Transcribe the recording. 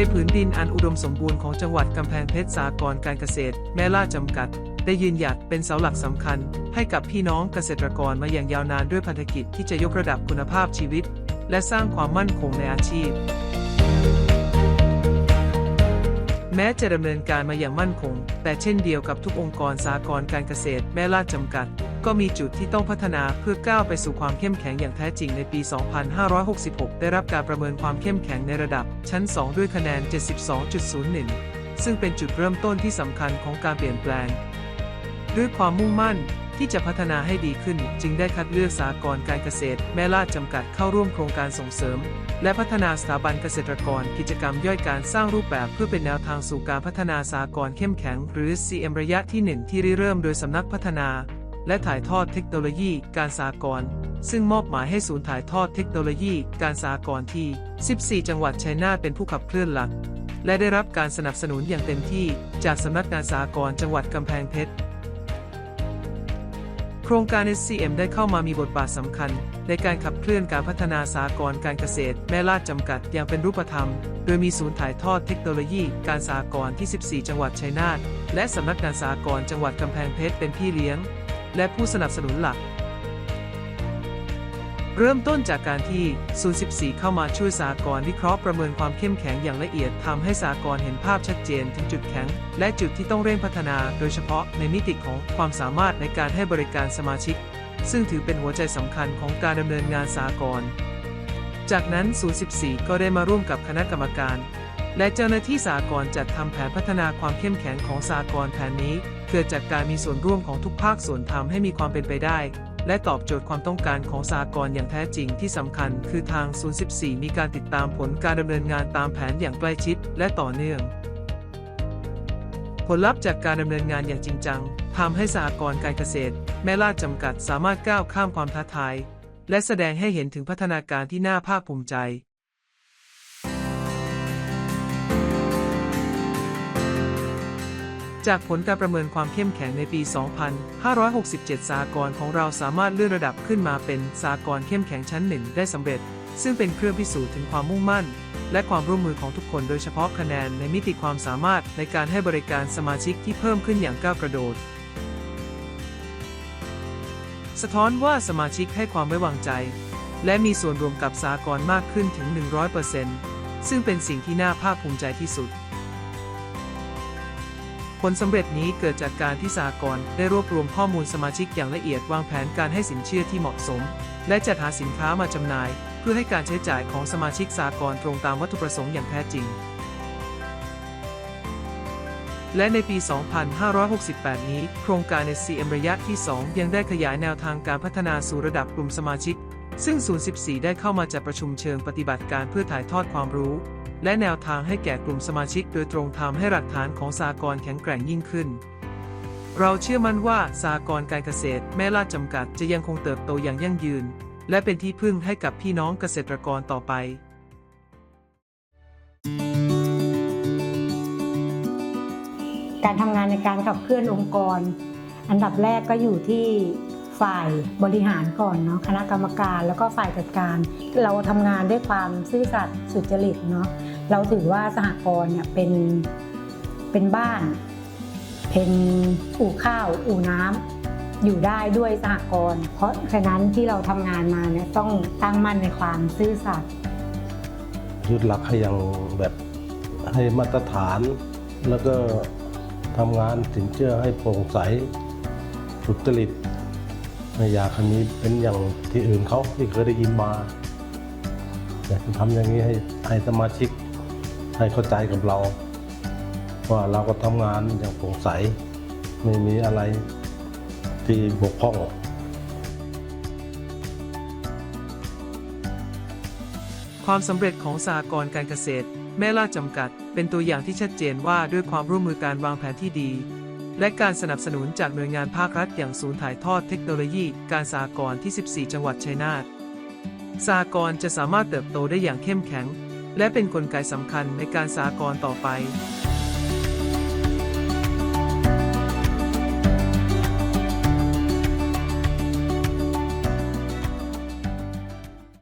ในผืนดินอันอุดมสมบูรณ์ของจังหวัดกำแพงเพชรสากรการเกษตร แม่ล่าจำกัด ได้ยืนหยัดเป็นเสาหลักสำคัญ ให้กับพี่น้องเกษตรกรมาอย่างยาวนานด้วยพันธกิจที่จะยกระดับคุณภาพชีวิต และสร้างความมั่นคงในอาชีพ แม้จะดำเนินการมาอย่างมั่นคง แต่เช่นเดียวกับทุกองค์กรสากลการเกษตรแม่ลาดจำกัด ก็มีจุดที่ต้องพัฒนาเพื่อก้าวไปสู่ความเข้มแข็งอย่างแท้จริงในปี 2566 ได้รับการประเมินความเข้มแข็งในระดับ ชั้น 2 ด้วยคะแนน 72.01 ซึ่งเป็นจุดเริ่มต้นที่สำคัญของการเปลี่ยนแปลง ด้วยความมุ่งมั่น ที่จะพัฒนาให้ดีขึ้น จึงได้คัดเลือกสากลการเกษตร แม่ลาดจำกัดเข้าร่วมโครงการส่งเสริม และพัฒนาสถาบันเกษตรกร กิจกรรมย่อยการสร้างรูปแบบเพื่อเป็นแนวทางสู่การพัฒนาสากลเข้มแข็ง หรือ CM ระยะที่ 1 ที่ริเริ่มโดยสำนักพัฒนา และถ่ายทอดเทคโนโลยี การสากลซึ่งมอบหมายให้ศูนย์ถ่ายทอดเทคโนโลยี การสากลที่ 14 จังหวัดชัยนาทเป็นผู้ขับเคลื่อนหลัก และได้รับการสนับสนุนอย่างเต็มที่ จากสำนักงานสากลจังหวัดกำแพงเพชร ครงการ SCM ได้เข้ามามีบทบาทสำคัญ ในการขับเคลื่อนการพัฒนาสากลการเกษตร แม่ลาดจำกัดอย่างเป็นรูปธรรม โดยมีศูนย์ถ่ายทอดเทคโนโลยี การสากลที่ 14 จังหวัดชัยนาทและสำนักงานสากลจังหวัดกำแพงเพชรเป็นพี่เลี้ยง และผู้สนับสนุนหลัก เริ่มต้นจากการที่ศูนย์14 เข้ามาช่วยสากลวิเคราะห์ประเมินความเข้มแข็งอย่างละเอียดทำให้สากลเห็นภาพชัดเจนถึงจุดแข็ง และจุดที่ต้องเร่งพัฒนา โดยเฉพาะในมิติของความสามารถในการให้บริการสมาชิก ซึ่งถือเป็นหัวใจสำคัญของการดำเนินงานสากลจากนั้นศูนย์14 ก็ได้มาร่วมกับคณะกรรมการ และเจ้าหน้าที่สากลจัดทำแผนพัฒนาความเข้มแข็งของสากลแผนนี้ เกิดจากการมีส่วนร่วมของทุกภาคส่วนทำให้มีความเป็นไปได้ และตอบโจทย์ความต้องการของสากลอย่างแท้จริงที่สำคัญคือทาง 014 มีการติดตามผลการดำเนินงานตามแผนอย่างใกล้ชิดและต่อเนื่อง ผลลัพธ์จากการดำเนินงานอย่างจริงจังทำให้สากรณ์การเกษตร แม่ลาดจำกัดสามารถก้าวข้ามความท้าทาย และแสดงให้เห็นถึงพัฒนาการที่น่าภาคภูมิใจ จากผลการประเมินความเข้มแข็งในปี 2567 สากลของเราสามารถเลื่อนระดับขึ้นมาเป็นสากลเข้มแข็งชั้นหนึ่งได้สำเร็จ ซึ่งเป็นเครื่องพิสูจน์ถึงความมุ่งมั่น และความร่วมมือของทุกคนโดยเฉพาะคะแนนในมิติความสามารถในการให้บริการสมาชิกที่เพิ่มขึ้นอย่างก้าวกระโดด สะท้อนว่าสมาชิกให้ความไว้วางใจ และมีส่วนรวมกับสากลมากขึ้นถึง 100%ซึ่งเป็นสิ่งที่น่าภาคภูมิใจที่สุด ผลสำเร็จนี้เกิดจากการที่สากลได้รวบรวมข้อมูลสมาชิกอย่างละเอียดวางแผนการให้สินเชื่อที่เหมาะสม และจัดหาสินค้ามาจำหน่าย เพื่อให้การใช้จ่ายของสมาชิกสากลตรงตามวัตถุประสงค์อย่างแท้จริง และในปี 2568 นี้ โครงการ SCM ระยะที่ 2 ยังได้ขยายแนวทางการพัฒนาสู่ระดับกลุ่มสมาชิก ซึ่ง 014 ได้เข้ามาจัดประชุมเชิงปฏิบัติการเพื่อถ่ายทอดความรู้ และแนวทางให้แก่กลุ่มสมาชิกโดยตรงทำให้หลักฐานของสากลแข็งแกร่งยิ่งขึ้น เราเชื่อมั่นว่าสากลการเกษตรแม่ลาดจำกัดจะยังคงเติบโตอย่างยั่งยืน และเป็นที่พึ่งให้กับพี่น้องเกษตรกรต่อไปการทำงานในการขับเคลื่อนองค์กร อันดับแรกก็อยู่ที่ ฝ่ายบริหารก่อนเนาะคณะกรรมการแล้วก็ฝ่ายจัดการ เราทำงานด้วยความซื่อสัตย์สุจริตเนาะเราถือว่าสหกรณ์เนี่ยเป็นเป็นบ้าน เป็นอู่ข้าวอู่น้ำอยู่ได้ด้วยสหกรณ์เพราะฉะนั้นที่เราทำงานมาเนี่ยต้องตั้งมั่นในความซื่อสัตย์ยึดหลักให้ย่างแบบให้มาตรฐาน แล้วก็ทำงานสินเชื่อให้โปร่งใสสุจริต ยากให้มีเป็นอย่างที่อื่นเขาที่เคยได้ยินมาอยากจะทำอย่างนี้ให้ให้สมาชิกให้เข้าใจกับเรา ว่าเราก็ทำงานอย่างโปร่งใส ไม่มีอะไรที่บกพร่องความสำเร็จของสหกรณ์การเกษตร แม่ล่าจำกัด เป็นตัวอย่างที่ชัดเจนว่าด้วยความร่วมมือการวางแผนที่ดี และการสนับสนุนจากหน่วยงานภาครัฐอย่างศูนย์ถ่ายทอดเทคโนโลยี การสากรที่ 14 จังหวัดชัยนาทสากรจะสามารถเติบโตได้อย่างเข้มแข็ง และเป็นนกลไกสำคัญในการสากรต่อไป